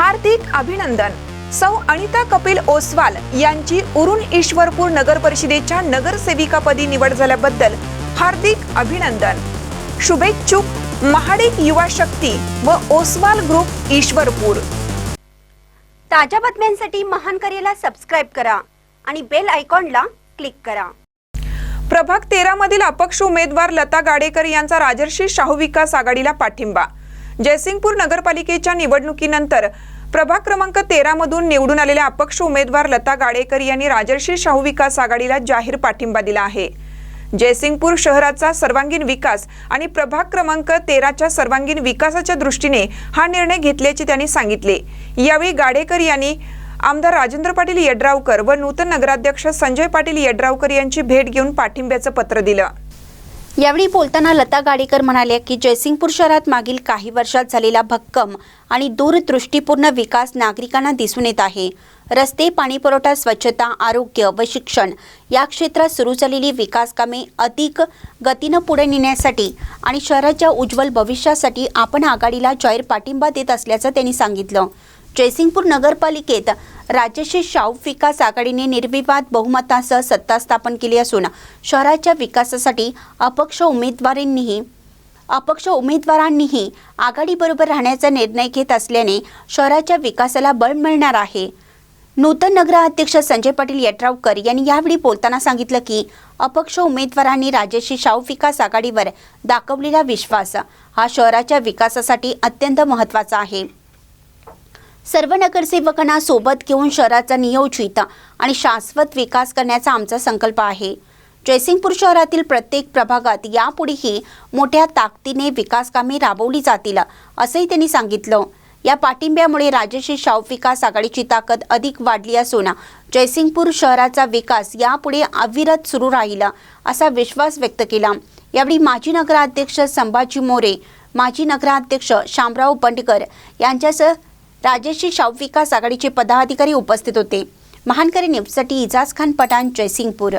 हार्दिक अभिनंदन. सौ अनिता कपिल ओसवाल यांची उरुण ईश्वरपूर नगर परिषदेच्या नगरसेविकापदी निवड झाल्याबद्दल हार्दिक अभिनंदन. शुभेच्छुक महाडिक युवा शक्ती व ओसवाल ग्रुप ईश्वरपूर. ताज्या बातम्यांसाठी महान करेला सबस्क्राईब करा आणि बेल आयकॉनला क्लिक करा. प्रभाग तेरा मधील अपक्ष उमेदवार लता गाडेकर यांचा राजर्षी शाहू विकास आघाडीला पाठिंबा. जयसिंगपूर नगरपालिकेच्या निवडणुकीनंतर प्रभाग क्रमांक तेरा मधून निवडून आलेल्या अपक्ष उमेदवार लता गाडेकर यांनी राजर्षी शाहू विकास आघाडीला जाहीर पाठिंबा दिला आहे. जयसिंगपूर शहराचा सर्वांगीण विकास आणि प्रभाग क्रमांक तेराच्या सर्वांगीण विकासाच्या दृष्टीने हा निर्णय घेतल्याचे त्यांनी सांगितले. यावेळी गाडेकर यांनी आमदार राजेंद्र पाटील यड्रावकर व नूतन नगराध्यक्ष संजय पाटील यड्रावकर यांची भेट घेऊन पाठिंब्याचं पत्र दिलं. यावेळी बोलताना लता गाडेकर म्हणाल्या की जयसिंगपूर शहरात मागील काही वर्षात झालेला भक्कम आणि दूरदृष्टीपूर्ण विकास नागरिकांना दिसून येत आहे. रस्ते पाणीपुरवठा स्वच्छता आरोग्य व शिक्षण या क्षेत्रात सुरू झालेली विकास कामे अधिक गतीनं पुढे नेण्यासाठी आणि शहराच्या उज्ज्वल भविष्यासाठी आपण आघाडीला जाहीर पाठिंबा देत असल्याचं त्यांनी सांगितलं. जयसिंगपूर नगरपालिकेत राजश्री शाहू विकास आघाडीने निर्विवाद बहुमतासह सत्ता स्थापन केली असून शहराच्या विकासासाठी अपक्ष उमेदवारांनीही अपक्ष उमेदवारांनीही आघाडीबरोबर राहण्याचा निर्णय घेत असल्याने शहराच्या विकासाला बळ मिळणार आहे. नूतन नगराध्यक्ष संजय पाटील यड्रावकर यांनी यावेळी बोलताना सांगितलं की अपक्ष उमेदवारांनी राजश्री शाहू विकास आघाडीवर दाखवलेला विश्वास हा शहराच्या विकासासाठी अत्यंत महत्त्वाचा आहे. सर्व नगरसेवकांना सोबत घेऊन शहराचा नियोजित आणि शाश्वत विकास करण्याचा आमचा संकल्प आहे. जयसिंगपूर शहरातील प्रत्येक प्रभागात यापुढेही मोठ्या ताकदीने विकास कामे राबवली जातील असंही त्यांनी सांगितलं. या पाठिंब्यामुळे राजश्री शाहू विकास आघाडीची ताकद अधिक वाढली असून जयसिंगपूर शहराचा विकास यापुढे अविरत सुरू राहील असा विश्वास व्यक्त केला. यावेळी माजी नगराध्यक्ष संभाजी मोरे माजी नगराध्यक्ष शामराव बंडकर यांच्यासह राजश्री शाहू विकास आघाडीचे पदाधिकारी उपस्थित होते. महानकरी न्यूजसाठी इजाज खान पठाण जयसिंगपूर.